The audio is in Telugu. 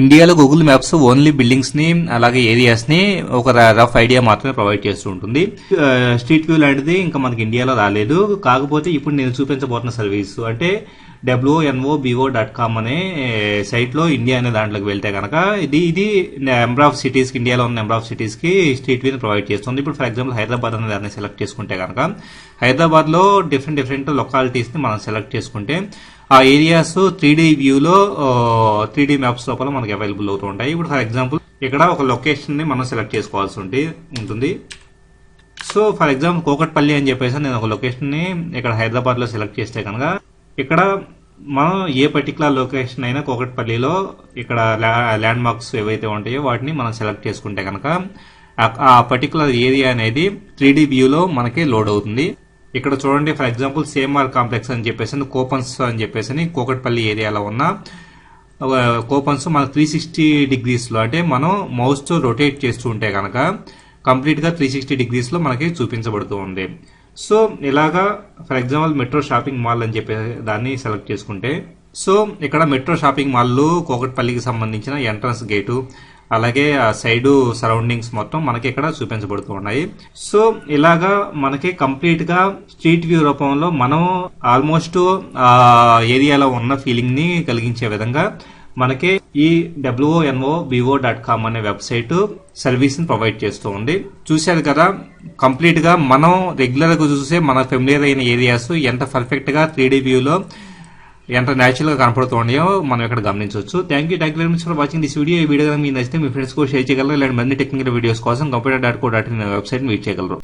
ఇండియాలో గూగుల్ మ్యాప్స్ ఓన్లీ బిల్డింగ్స్ని అలాగే ఏరియాస్ని ఒక రఫ్ ఐడియా మాత్రమే ప్రొవైడ్ చేస్తూ ఉంటుంది. స్ట్రీట్ వ్యూ లాంటిది ఇంకా మనకి ఇండియాలో రాలేదు. కాకపోతే ఇప్పుడు నేను చూపించబోతున్న సర్వీస్ అంటే డబ్ల్యూఎన్ఓ బిఓ డాట్ కామ్ అనే సైట్లో ఇండియా అనే దాంట్లోకి వెళ్తే కనుక ఇది ఇది నెంబర్ ఆఫ్ సిటీస్ ఇండియాలో ఉన్న నెంబర్ ఆఫ్ సిటీస్కి స్ట్రీట్ వ్యూ ప్రొవైడ్ చేస్తుంది. ఇప్పుడు ఫర్ ఎగ్జాంపుల్ హైదరాబాద్ అనే దాన్ని సెలెక్ట్ చేసుకుంటే కనుక హైదరాబాద్లో డిఫరెంట్ డిఫరెంట్ లొకాలిటీస్ని మనం సెలెక్ట్ చేసుకుంటే ఆ ఏరియాస్ త్రీ డీ వ్యూలో త్రీ డీ మ్యాప్స్ లోపల మనకి అవైలబుల్ అవుతూ ఉంటాయి. ఇప్పుడు ఫర్ ఎగ్జాంపుల్ ఇక్కడ ఒక లొకేషన్ని మనం సెలెక్ట్ చేసుకోవాల్సి ఉంటుంది. సో ఫర్ ఎగ్జాంపుల్ కోకట్పల్లి అని చెప్పేసి నేను ఒక లొకేషన్ని ఇక్కడ హైదరాబాద్లో సెలెక్ట్ చేస్తే కనుక ఇక్కడ మనం ఏ పర్టికులర్ లొకేషన్ అయినా కోకట్పల్లిలో ఇక్కడ ల్యాండ్ మార్క్స్ ఏవైతే ఉంటాయో వాటిని మనం సెలెక్ట్ చేసుకుంటే కనుక ఆ- ఆ పర్టికులర్ ఏరియా అనేది త్రీ డి వ్యూలో మనకి లోడ్ అవుతుంది. ఇక్కడ చూడండి ఫర్ ఎగ్జాంపుల్ సేమార్ కాంప్లెక్స్ అని చెప్పేసి కోపన్స్ అని చెప్పేసి కోకట్పల్లి ఏరియాలో ఉన్న కోపన్స్ మన త్రీ సిక్స్టీ డిగ్రీస్లో అంటే మనం మౌస్తో రొటేట్ చేస్తూ ఉంటే కనుక కంప్లీట్గా త్రీ సిక్స్టీ డిగ్రీస్లో మనకి చూపించబడుతూ ఉంది. సో ఇలాగా for example metro shopping mall అని చెప్పే దాన్ని సెలెక్ట్ చేసుకుంటే సో ఇక్కడ మెట్రో షాపింగ్ మాల్ కోకట్పల్లికి సంబంధించిన ఎంట్రన్స్ గేటు అలాగే ఆ సైడు సరౌండింగ్స్ మొత్తం మనకి ఇక్కడ చూపించబడుతూ ఉన్నాయి. సో ఇలాగా మనకి కంప్లీట్గా స్ట్రీట్ వ్యూ రూపంలో మనం ఆల్మోస్ట్ ఆ ఏరియాలో ఉన్న ఫీలింగ్ని కలిగించే విధంగా మనకి ఈ W N O vivo dot com అనే వెబ్సైట్ సర్వీస్ని ప్రొవైడ్ చేస్తూ ఉంది. చూశారు కదా కంప్లీట్గా మనం రెగ్యులర్గా చూసే మన ఫెమిలియర్ అయిన ఏరియాస్ ఎంత పర్ఫెక్ట్గా త్రీ వ్యూలో ఎంత న్యాచురల్గా కనపడుతూ ఉన్నాయో మనం ఇక్కడ గమనించవచ్చు. Thank you thank you very much for watching this video ఈ వీడియో కనుక మీకు నచ్చితే మీ ఫ్రెండ్స్ కూడా షేర్ చేయగలరు. ఇలాంటి మంది టెక్నికల్ వీడియోస్ కోసం computer dot co dot in website visit చేయగలరు.